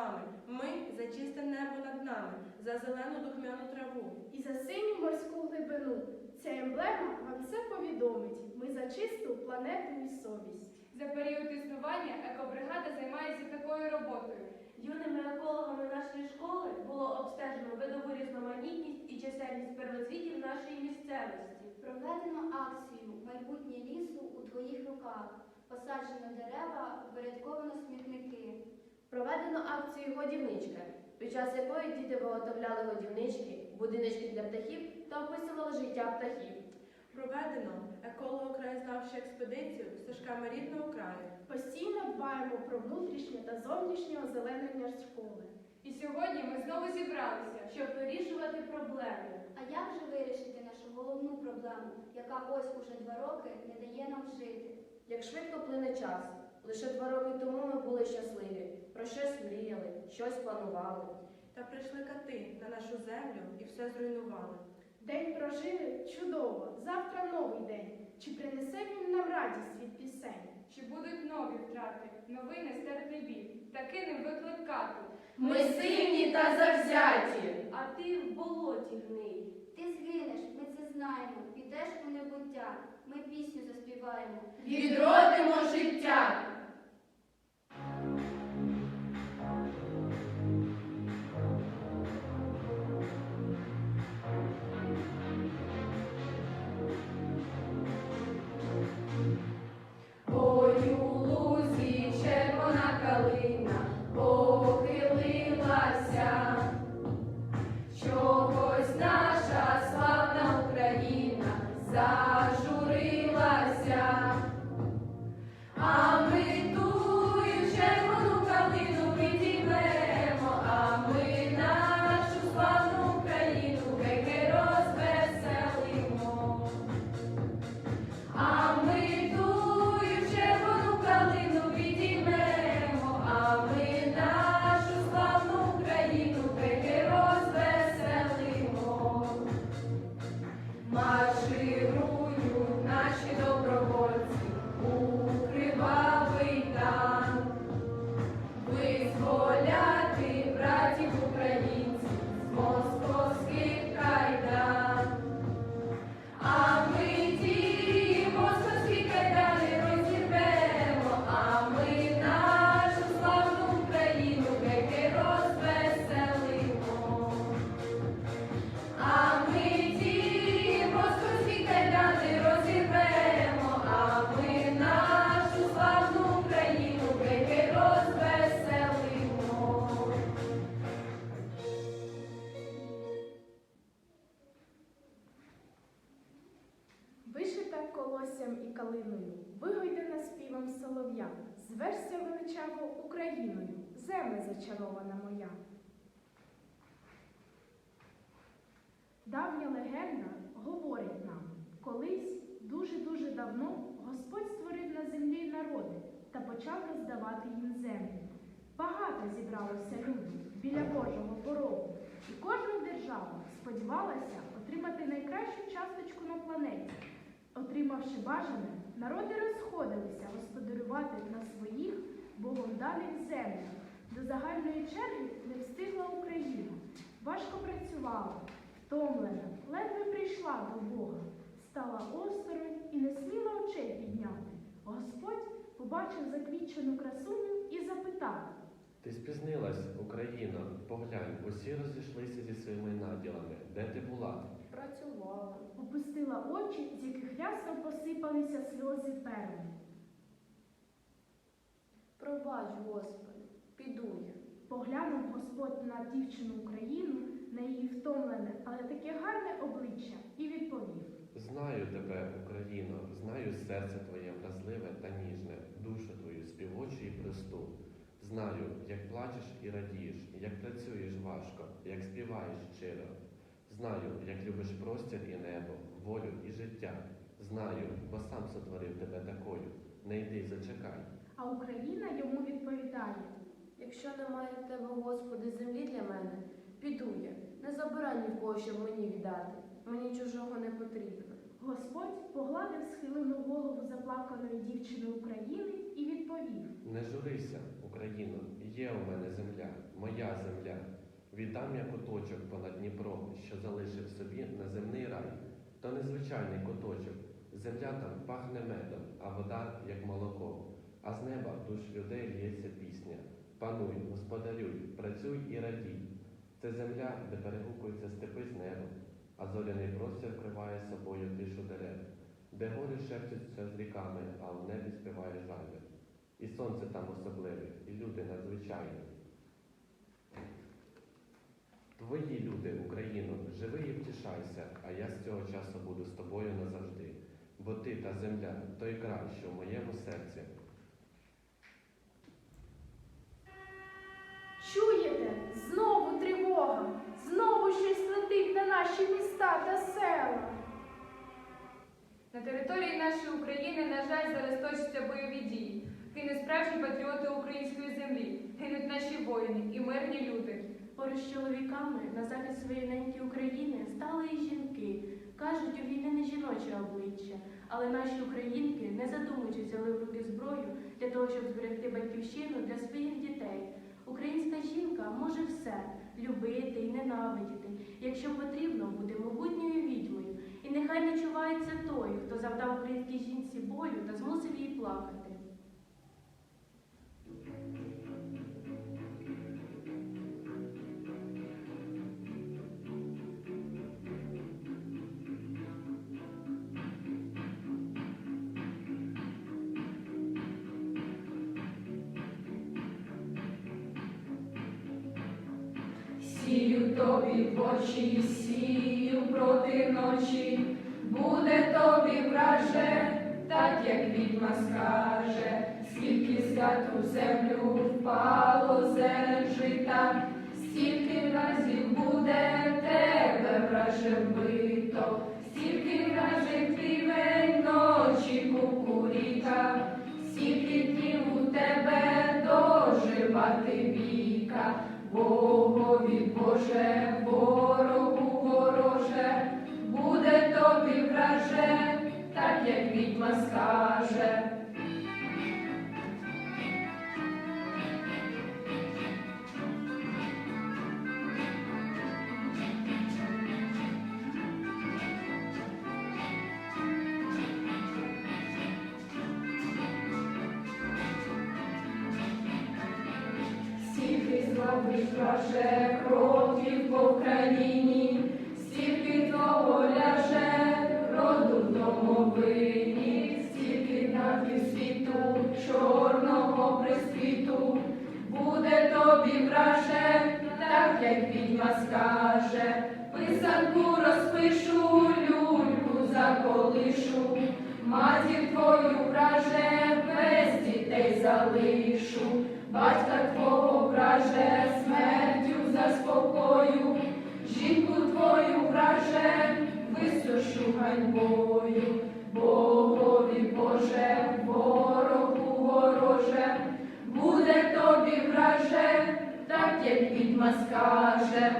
вами. Ми за чисте небо над нами, за зелену духмяну траву. І за синю морську глибину. Ця емблема вам все повідомить. Ми за чисту планету і совість. За період існування екобригада займається такою роботою. Юними екологами нашої школи було обстежено видову різноманітність і чисельність первоцвітів нашої місцевості. Проведено акцію Майбутнє лісу у твоїх руках. Посаджено дерева, упорядковано смітники. Проведено акцію Годівничка, під час якої діти виготовляли годівнички, будиночки для птахів та описували життя птахів. Проведено еколого-краєзнавчу експедицію стежками рідного краю. Постійно дбаємо про внутрішнє та зовнішнє озеленення школи. І сьогодні ми знову зібралися, Щоб вирішувати проблеми. А як же вирішити нашу головну проблему, яка ось уже два роки не дає нам жити? Як швидко плине час. Лише два роки тому ми були щасливі, про щось мріяли, щось планували. Та прийшли кати на нашу землю і все зруйнували. День прожили чудово, завтра новий день. Чи принесе він нам радість від пісень? чи будуть нові втрати, новий нестерпний біль, та кинем виклик кату. Ми сильні та завзяті. А ти в болоті гний. Ти згинеш, ми це знаємо, підеш у небуття. Ми пісню заспіваємо. Відродимо життя. Зверся величаво Україною, земле зачарована моя. Давня легенда говорить нам, колись дуже-дуже давно Господь створив на землі народи та почав роздавати їм землю. Багато зібралося людей біля Божого порогу, і кожна держава сподівалася отримати найкращу часточку на планеті. Отримавши бажане, народи розходилися господарювати на своїх Богом даних землях. До загальної черги не встигла Україна. Важко працювала, втомлена, ледве прийшла до Бога, стала осторонь і не сміла очей підняти. Господь побачив заквітчену красуню і запитав. Ти спізнилась, Україно, поглянь, усі розійшлися зі своїми наділами. Де ти була? Працювала. Опустила очі, з яких рясно посипалися сльози перли. Пробач, Господи, піду я. Поглянув Господь на дівчину Україну, на її втомлене, але таке гарне обличчя, і відповів. Знаю тебе, Україно, знаю серце твоє вразливе та ніжне, душу твою співочу і просту. Знаю, як плачеш і радієш, як працюєш важко, як співаєш щиро. Знаю, як любиш простір і небо, волю і життя. Знаю, бо сам сотворив тебе такою. Не йди, зачекай. А Україна йому відповідає. Якщо немає в тебе, Господи, землі для мене, піду я. Не забирай ні в кого, щоб мені віддати. Мені чужого не потрібно. Господь погладив схилену голову заплаканої дівчини України і відповів. Не журися, Україно, є у мене земля, моя земля. Віддам я куточок понад Дніпром, що залишив собі на земний рай. То незвичайний куточок. Земля там пахне медом, а вода як молоко. А з неба душ людей лється пісня. Пануй, господарюй, працюй і радій. Це земля, де перегукуються степи з небом, а зоряний простір вкриває собою тишу дерев, де гори шепчуться з ріками, а в небі співає жайвір. І сонце там особливе, і люди надзвичайні. Твої люди, Україно, живи і втішайся, а я з цього часу буду з тобою назавжди. Бо ти та земля, той край, що в моєму серці. Чуєте? Знову тривога, знову щось летить на наші міста та села. На території нашої України, на жаль, зараз точаться бойові дії. Гинуть справжні патріоти української землі, гинуть наші воїни і мирні люди. Поруч з чоловіками на захист своєї неньки України стали і жінки. Кажуть, у війни не жіноче обличчя, але наші українки, не задумуючись, взяли в руки зброю для того, щоб зберегти батьківщину для своїх дітей. Українська жінка може все любити і ненавидіти, якщо потрібно, бути могутньою відьмою. І нехай не чувається той, хто завдав українській жінці болю та змусив її плакати. Тобі в очі, сію проти ночі, буде тобі враже, так як відьма скаже, скільки з у землю впало зерен жита, стільки разів буде тебе враже вбито, стільки враже півень ночі кукуріка, стільки днів у тебе доживати віка. Богові Боже, ворогу вороже, буде тобі враже, так як відьма скаже. Враже кроків по країні, стільки того ляже роду в домовині, стільки на світу чорного присвіту, буде тобі враже, так як відьма скаже, писанку розпишу, люльку заколишу, матір твою враже, без дітей залишу. Батька твого враже, смертю заспокою, жінку твою враже, висушу ганьбою, Богові Боже, ворогу вороже, буде тобі враже, так як відьма скаже.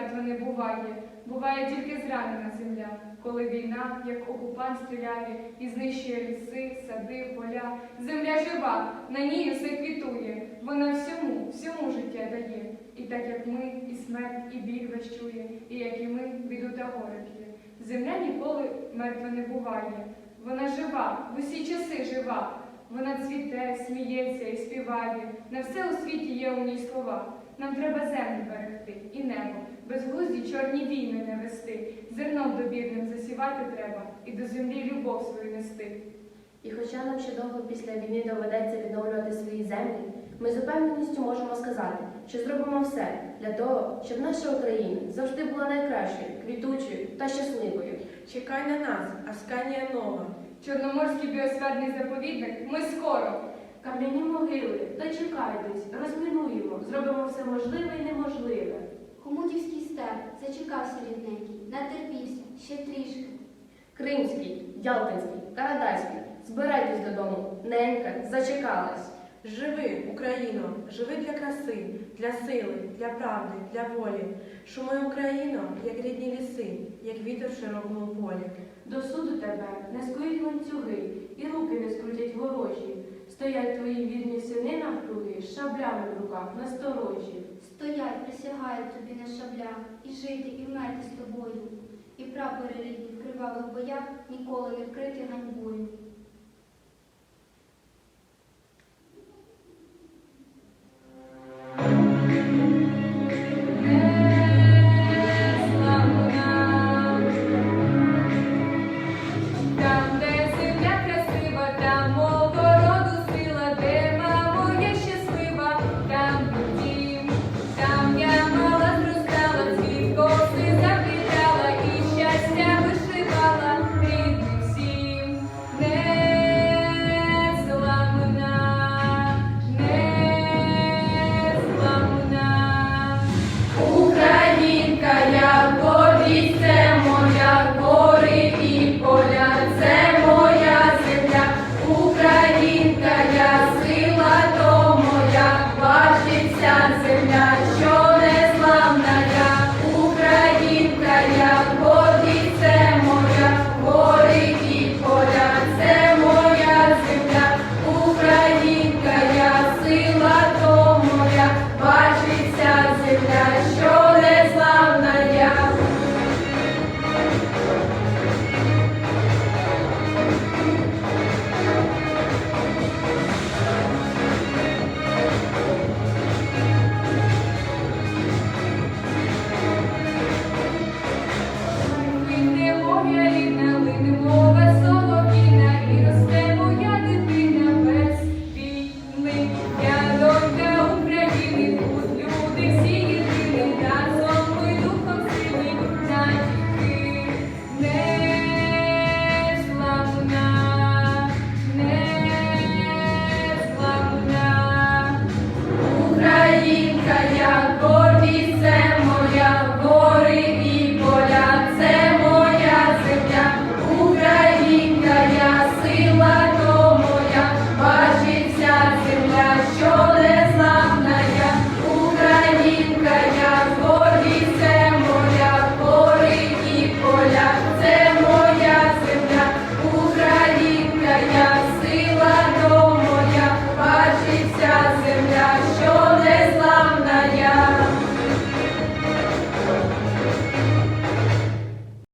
Мертва не буває. Буває тільки зранена земля, коли війна, як окупант стріляє і знищує ліси, сади, поля. Земля жива, на ній усе квітує. Вона всьому, всьому життя дає. І так як ми, і смерть, і біль вещує, і як і ми, біду та горе п'є. Земля ніколи мертва не буває. Вона жива, в усі часи жива. Вона цвіте, сміється і співає. На все у світі є у ній слова. Нам треба землю берегти і небо, безглузді чорні війни не вести. Зерном добірним засівати треба і до землі любов свою нести. І хоча нам ще довго після війни доведеться відновлювати свої землі, ми з упевненістю можемо сказати, що зробимо все для того, щоб наша Україна завжди була найкращою, квітучою та щасливою. Чекай на нас, Асканія Нова. Чорноморський біосферний заповідник ми скоро. Кам'яні могили, дочекайтесь, розмінуємо, зробимо все можливе і неможливе. Хомутівський степ зачекався рідненький, натерпівся ще трішки. Кримський, Ялтинський, Карадайський, Збирайтесь додому, ненька зачекалась. Живи, Україно, живи для краси, для сили, для правди, для волі. Шуми Україно, як рідні ліси, як вітер в широкому полі. До суду тебе не скують ланцюги, і руки не скрутять ворожі. Стоять твої вірні сини навкруги, з шаблями в руках насторожі. Стоять, присягають тобі на шаблях, і жити, і вмерти з тобою. І прапори рідні в кривавих боях ніколи не вкриті ганьбою.